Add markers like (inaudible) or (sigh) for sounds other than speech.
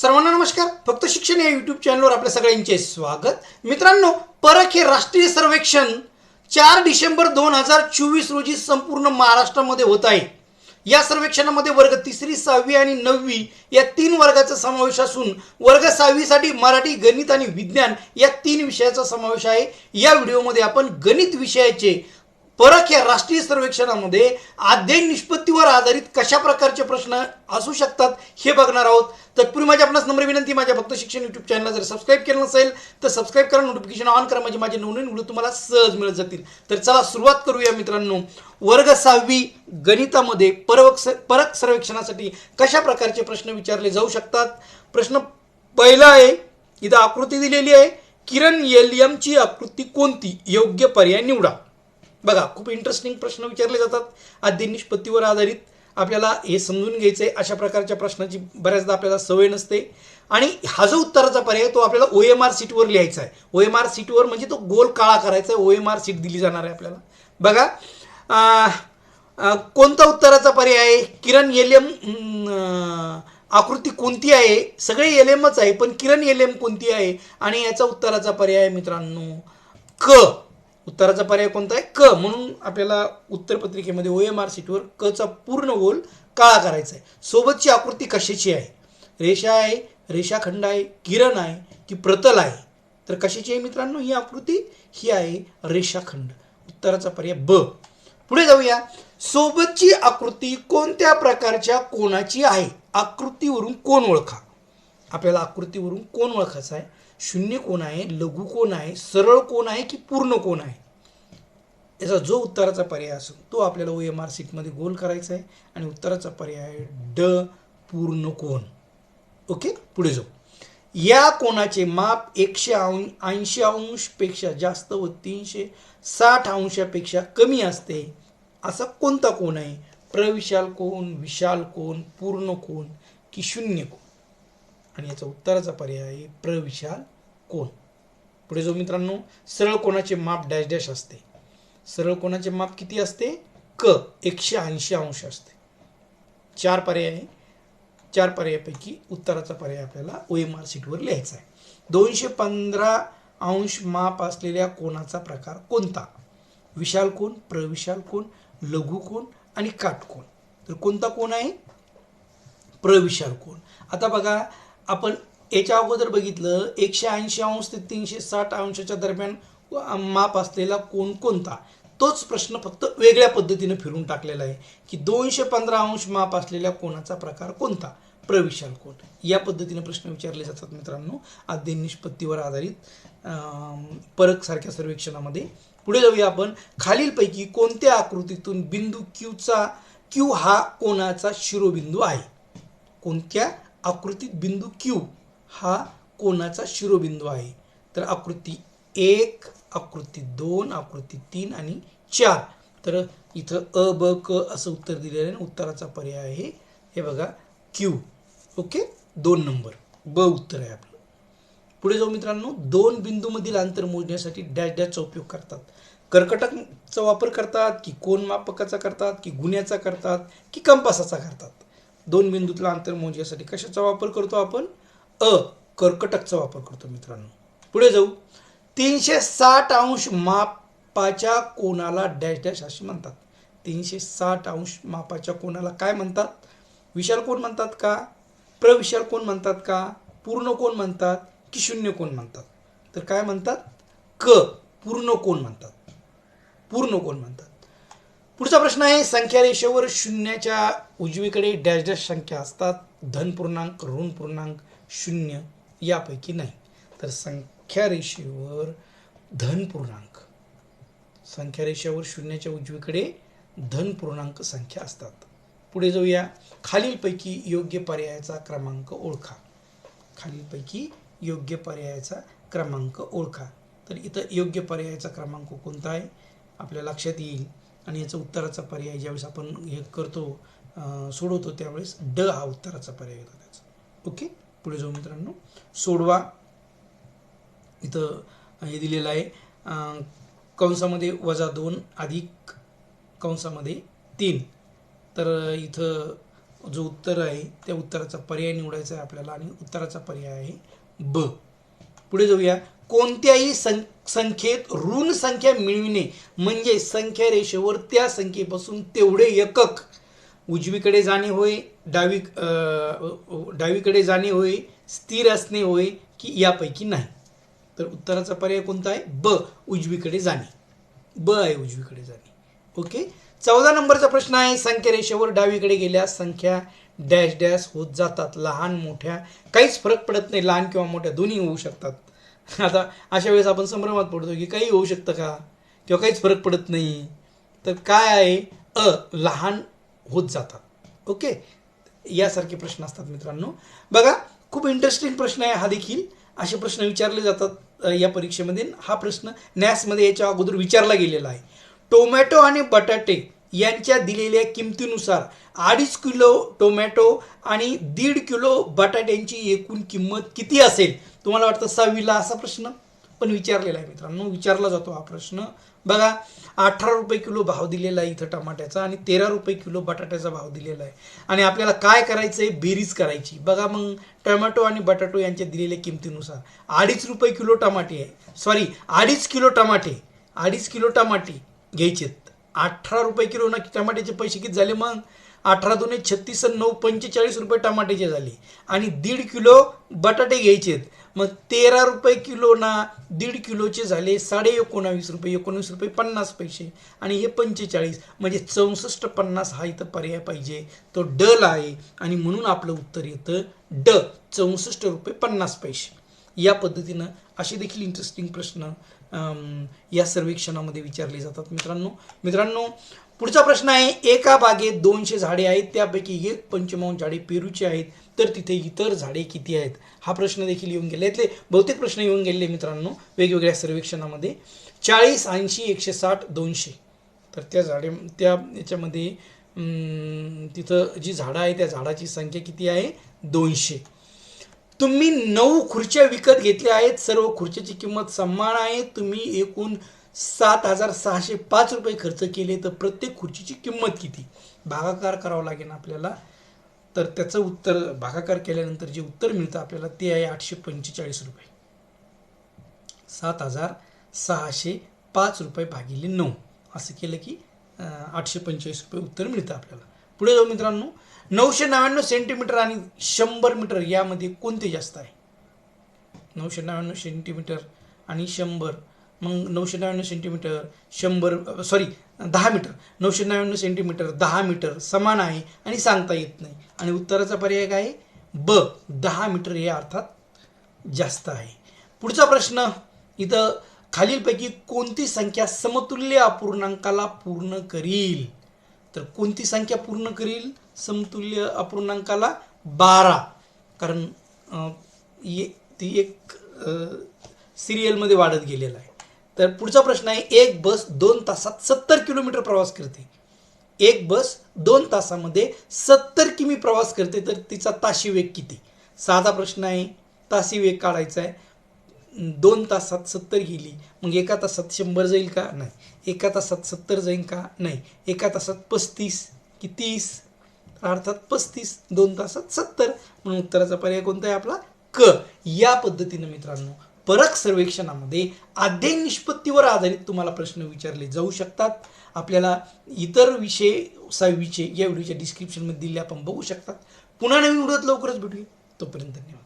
सर्वांना नमस्कार. फक्त शिक्षण या युट्यूब चॅनलवर आपल्या सगळ्यांचे स्वागत. मित्रांनो परख हे राष्ट्रीय सर्वेक्षण चार डिसेंबर दोन हजार चोवीस रोजी संपूर्ण महाराष्ट्रामध्ये होत आहे. या सर्वेक्षणामध्ये वर्ग तिसरी सहावी आणि नववी या तीन वर्गाचा समावेश असून वर्ग सहावीसाठी मराठी गणित आणि विज्ञान या तीन विषयाचा समावेश आहे. या व्हिडिओमध्ये आपण गणित विषयाचे परख या राष्ट्रीय सर्वेक्षणामध्ये अध्ययन निष्पत्तीवर आधारित कशा प्रकारचे प्रश्न असू शकतात हे बघणार आहोत. तत्पूर्वी माझी आपणास नम्र विनंती माझ्या फक्त शिक्षण युट्यूब चॅनलला जर सबस्क्राईब केलं नसेल तर सबस्क्राईब करा नोटिफिकेशन ऑन करा म्हणजे माझे नवनवीन व्हिडिओ तुम्हाला सहज मिळत जातील. तर चला सुरुवात करूया मित्रांनो. वर्ग सहावी गणितामध्ये परवक परख सर्वेक्षणासाठी कशा प्रकारचे प्रश्न विचारले जाऊ शकतात? प्रश्न पहिला आहे इथं आकृती दिलेली आहे. किरण एलियमची आकृती कोणती? योग्य पर्याय निवडा. बघा खूप इंटरेस्टिंग प्रश्न विचारले जातात. आद्य निष्पत्तीवर आधारित आपल्याला हे समजून घ्यायचं आहे अशा प्रकारच्या प्रश्नाची बऱ्याचदा आपल्याला सवय नसते. आणि हा जो उत्तराचा पर्याय तो आपल्याला ओ एम आर सीटवर लिहायचा आहे. ओ एम आर सीटवर म्हणजे तो गोल काळा करायचा आहे. ओ एम आर सीट दिली जाणार आहे आपल्याला. बघा कोणता उत्तराचा पर्याय आहे? किरण एल एम आकृती कोणती आहे? सगळे एल एमच आहे पण किरण एल एम कोणती आहे? आणि याचा उत्तराचा पर्याय मित्रांनो क. उत्तराचा पर्याय कोणता आहे? क. म्हणून आपल्याला उत्तरपत्रिकेमध्ये ओ एम आर सीटवर कचा पूर्ण गोल काळा करायचा आहे. सोबतची आकृती कशाची आहे? रेषा आहे रेषाखंड आहे किरण आहे की प्रतल आहे? तर कशाची आहे मित्रांनो? ही आकृती ही आहे रेषाखंड. उत्तराचा पर्याय ब. पुढे जाऊया. सोबतची आकृती कोणत्या प्रकारच्या कोणाची आहे? आकृतीवरून कोण ओळखा? आपल्याला आकृतीवरून कोण ओळखायचा आहे? शून्य कोण आहे लघु कोण आहे सरळ कोण आहे की पूर्ण कोण आहे? याचा जो उत्तराचा पर्याय असेल तो आपल्याला ओ एम आर सीटमध्ये गोल करायचा आहे आणि उत्तराचा पर्याय ड पूर्ण कोण. ओके? पुढे जाऊ. या कोणाचे माप एकशे अंश ऐंशी अंशपेक्षा जास्त व तीनशे साठ अंशापेक्षा कमी असते असा कोणता कोण आहे? प्रविशाल कोण विशाल कोण पूर्ण कोण की शून्य कोण? आणि याचा उत्तराचा पर्याय आहे प्रविशाल कोण? पुढे जो मित्रांनो सरळ कोणाचे माप डॅश डॅश असते. सरळ कोणाचे माप किती असते? क एकशे ऐंशी अंश असते. चार पर्याय आहे. चार पर्यायापैकी उत्तराचा पर्याय आपल्याला ओ एम आर सीटवर लिहायचा आहे. दोनशे पंधरा अंश माप असलेल्या कोणाचा प्रकार कोणता? विशाल कोण प्रविशाल कोण लघु कोण आणि काटकोण तर कोणता कोण आहे? प्रविशाल कोण. आता बघा आपण याच्या अगोदर बघितलं एकशे ऐंशी अंश ते तीनशे साठ अंशाच्या दरम्यान माप असलेला कोण कोणता? तोच प्रश्न फक्त वेगळ्या पद्धतीनं फिरून टाकलेला आहे की दोनशे पंधरा अंश माप असलेल्या कोणाचा प्रकार कोणता? प्रविशाल कोण? या पद्धतीने प्रश्न विचारले जातात मित्रांनो. अध्ययन निष्पत्तीवर आधारित परकसारख्या परख सारख्या सर्वेक्षणामध्ये. पुढे जाऊया आपण. खालीलपैकी कोणत्या आकृतीतून बिंदू क्यूचा क्यू हा कोणाचा शिरोबिंदू आहे? कोणत्या? आकृतीत बिंदू क्यू हा कोणाचा शिरोबिंदू आहे. तर आकृती एक आकृती दोन आकृती तीन आणि चार. तर इथं अ ब क असं उत्तर दिलेलं आहे आणि उत्तराचा पर्याय आहे. हे बघा क्यू ओके? दोन नंबर. ब उत्तर आहे आपलं. पुढे जाऊ मित्रांनो दोन बिंदूमधील अंतर मोजण्यासाठी डॅश डॅशचा उपयोग करतात. कर्कटकचा वापर करतात की कोण मापकाचा करतात की गुन्ह्याचा करतात की कंपासाचा करतात. दोन बिंदूतलं अंतर मोजण्यासाठी कशाचा वापर करतो आपण? अ कर्कटकचा वापर करतो मित्रांनो. पुढे जाऊ. तीनशे साठ अंश मापाच्या कोणाला डॅश डॅश असे म्हणतात. तीनशे साठ अंश मापाच्या कोणाला काय म्हणतात? विशाल कोण म्हणतात का? प्रविशाल कोण म्हणतात का? पूर्ण कोण म्हणतात? की शून्य कोण म्हणतात? तर काय म्हणतात? क पूर्ण कोण म्हणतात? पूर्ण कोण म्हणतात? पुढचा प्रश्न आहे संख्या रेषेवर शून्याच्या उजवीकडे डॅश डॅश संख्या असतात. धन पूर्णांक ऋण पूर्णांक शून्य यापैकी नाही. तर संख्या रेषेवर धन पूर्णांक संख्या रेषेवर शून्याच्या उजवीकडे धन पूर्णांक संख्या असतात. पुढे जाऊया. खालीलपैकी योग्य पर्यायाचा क्रमांक ओळखा. खालीलपैकी योग्य पर्यायाचा क्रमांक ओळखा. तर इथं योग्य पर्यायाचा क्रमांक कोणता आहे? आपल्या लक्षात येईल. आणि याचा उत्तराचा पर्याय ज्यावेळेस आपण हे करतो सोडवतो त्यावेळेस ड हा उत्तराचा पर्याय होता त्याचा. ओके? पुढे जाऊ मित्रांनो. सोडवा. इथं हे दिलेलं आहे कंसामध्ये वजा दोन अधिक कंसामध्ये तीन. तर इथं जो उत्तर आहे त्या उत्तराचा पर्याय निवडायचा आहे आपल्याला आणि उत्तराचा पर्याय आहे ब. पुढे जाऊया. कोणत्याही सं संख्येत ऋण संख्या मिळविणे म्हणजे संख्या रेषेवर त्या संख्येपासून तेवढे एकक. उजवीकडे जाणे होय डावी डावीकडे जाणे होय स्थिर असणे होय की यापैकी नाही. तर उत्तराचा पर्याय कोणता आहे? ब. उजवीकडे जाणे. ब आहे उजवीकडे जाणे. ओके? चौदा नंबरचा प्रश्न आहे संख्या रेषेवर डावीकडे गेल्यास संख्या डॅश डॅश होत जातात लहान मोठ्या. काहीच फरक पडत नाही लहान किंवा मोठ्या दोन्ही होऊ शकतात. (laughs) आता अशा वेळेस आपण संभ्रमात पडतो की काही होऊ शकतं का? किंवा काहीच फरक पडत नाही. तर काय आहे? अ लहान होत जातात. ओके? यासारखे प्रश्न असतात मित्रांनो. बघा खूप इंटरेस्टिंग प्रश्न आहे हा देखील. असे प्रश्न विचारले जातात या परीक्षेमध्ये. हा प्रश्न नॅसमध्ये याच्या अगोदर विचारला गेलेला आहे. टोमॅटो आणि बटाटे यांच्या दिलेल्या किमतीनुसार अडीच किलो टोमॅटो आणि दीड किलो बटाट्यांची एकूण किंमत किती असेल? तुम्हाला वाटतं सहावीला असा प्रश्न? पण विचारलेला आहे मित्रांनो विचारला जातो हा प्रश्न. बघा अठरा रुपये किलो भाव दिलेला आहे इथं टमाट्याचा आणि तेरा रुपये किलो बटाट्याचा भाव दिलेला आहे. आणि आपल्याला काय करायचं आहे बेरीज करायची. बघा मग टोमॅटो आणि बटाटो यांच्या दिलेल्या किमतीनुसार अडीच रुपये किलो टमाटे आहे. सॉरी अडीच किलो टमाटे अडीच किलो टमाटे घ्यायचेत. अठरा रुपये किलो ना टमाट्याचे पैसे किती झाले मग? अठरा दोन छत्तीस नऊ पंचेचाळीस रुपये टमाट्याचे झाले. आणि दीड किलो बटाटे घ्यायचेत मग तेरा रुपये किलो ना दीड किलोचे झाले साडे एकोणावीस रुपये एकोणवीस रुपये पन्नास पैसे. आणि हे पंचेचाळीस म्हणजे चौसष्ट पन्नास हा इथं पर्याय पाहिजे. तो डल आहे. आणि म्हणून आपलं उत्तर येतं ड चौसष्ट रुपये पन्नास पैसे. या पद्धतीनं असे देखील इंटरेस्टिंग प्रश्न या सर्वेक्षणामध्ये विचारले जातात मित्रांनो. मित्रांनो पुढचा प्रश्न आहे एका बागेत दोनशे झाडे आहेत त्यापैकी एक पंचमांश झाडे पेरूची आहेत तर तिथे इतर झाडे किती आहेत? हा प्रश्न देखील येऊन गेले. यातले बहुतेक प्रश्न येऊन गेले मित्रांनो वेगवेगळ्या सर्वेक्षणामध्ये. चाळीस ऐंशी एकशे साठ दोनशे. तर त्या झाडे त्या याच्यामध्ये तिथं जी झाडं आहे त्या झाडाची संख्या किती आहे? दोनशे. तुम्ही नऊ खुर्च्या विकत घेतल्या आहेत सर्व खुर्च्याची किंमत समान आहे. तुम्ही एकूण सात हजार सहाशे पाच रुपये खर्च केले तर प्रत्येक खुर्चीची किंमत किती? भागाकार करावा लागेल आपल्याला. तर त्याचं उत्तर भागाकार केल्यानंतर जे उत्तर मिळतं आपल्याला ते आहे आठशे पंचेचाळीस रुपये. सात हजार सहाशे पाच रुपये भागिले नऊ. असं केलं की आठशे पंचेचाळीस रुपये उत्तर मिळतं आपल्याला. पुढे जाऊ मित्रांनो नऊशे नव्याण्णव सेंटीमीटर आणि शंभर मीटर यामध्ये कोणते जास्त आहे? नऊशे नव्याण्णव सेंटीमीटर आणि शंभर. मग नऊशे नव्याण्णव सेंटीमीटर शंभर सॉरी दहा मीटर नऊशे नव्याण्णव सेंटीमीटर दहा मीटर समान आहे आणि सांगता येत नाही. आणि उत्तराचा पर्याय काय आहे? ब दहा मीटर हे अर्थात जास्त आहे. पुढचा प्रश्न इथं खालीलपैकी कोणती संख्या समतुल्य अपूर्णांकाला पूर्ण करील? तर कोणती संख्या पूर्ण करील? समतुल्य अपूर्णांकाला बारा. कारण ये- ती एक सिरियलमध्ये वाढत गेलेला आहे. तर पुढचा प्रश्न आहे एक बस दोन तासात सत्तर किलोमीटर प्रवास करते. एक बस दोन तासामध्ये सत्तर किमी प्रवास करते तर तिचा ताशी वेग किती? साधा प्रश्न आहे ताशी वेग काढायचा आहे. दोन तासात सत्तर गेली. मग एका तासात शंभर जाईल का? नाही. एका तासात सत्तर जाईल का? नाही. एका तासात पस्तीस. की तीस? अर्थात पस्तीस. दोन तासात सत्तर. म्हणून उत्तराचा पर्याय कोणता आहे आपला? क. या पद्धतीनं मित्रांनो परक सर्वेक्षणामध्ये अध्ययन निष्पत्तीवर आधारित तुम्हाला प्रश्न विचारले जाऊ शकतात. आपल्याला इतर विषय सहावीचे या व्हिडिओच्या डिस्क्रिप्शनमध्ये दिले आपण बघू शकतात. पुन्हा नवीन व्हिडिओत लवकरच भेटूया. तोपर्यंत धन्यवाद.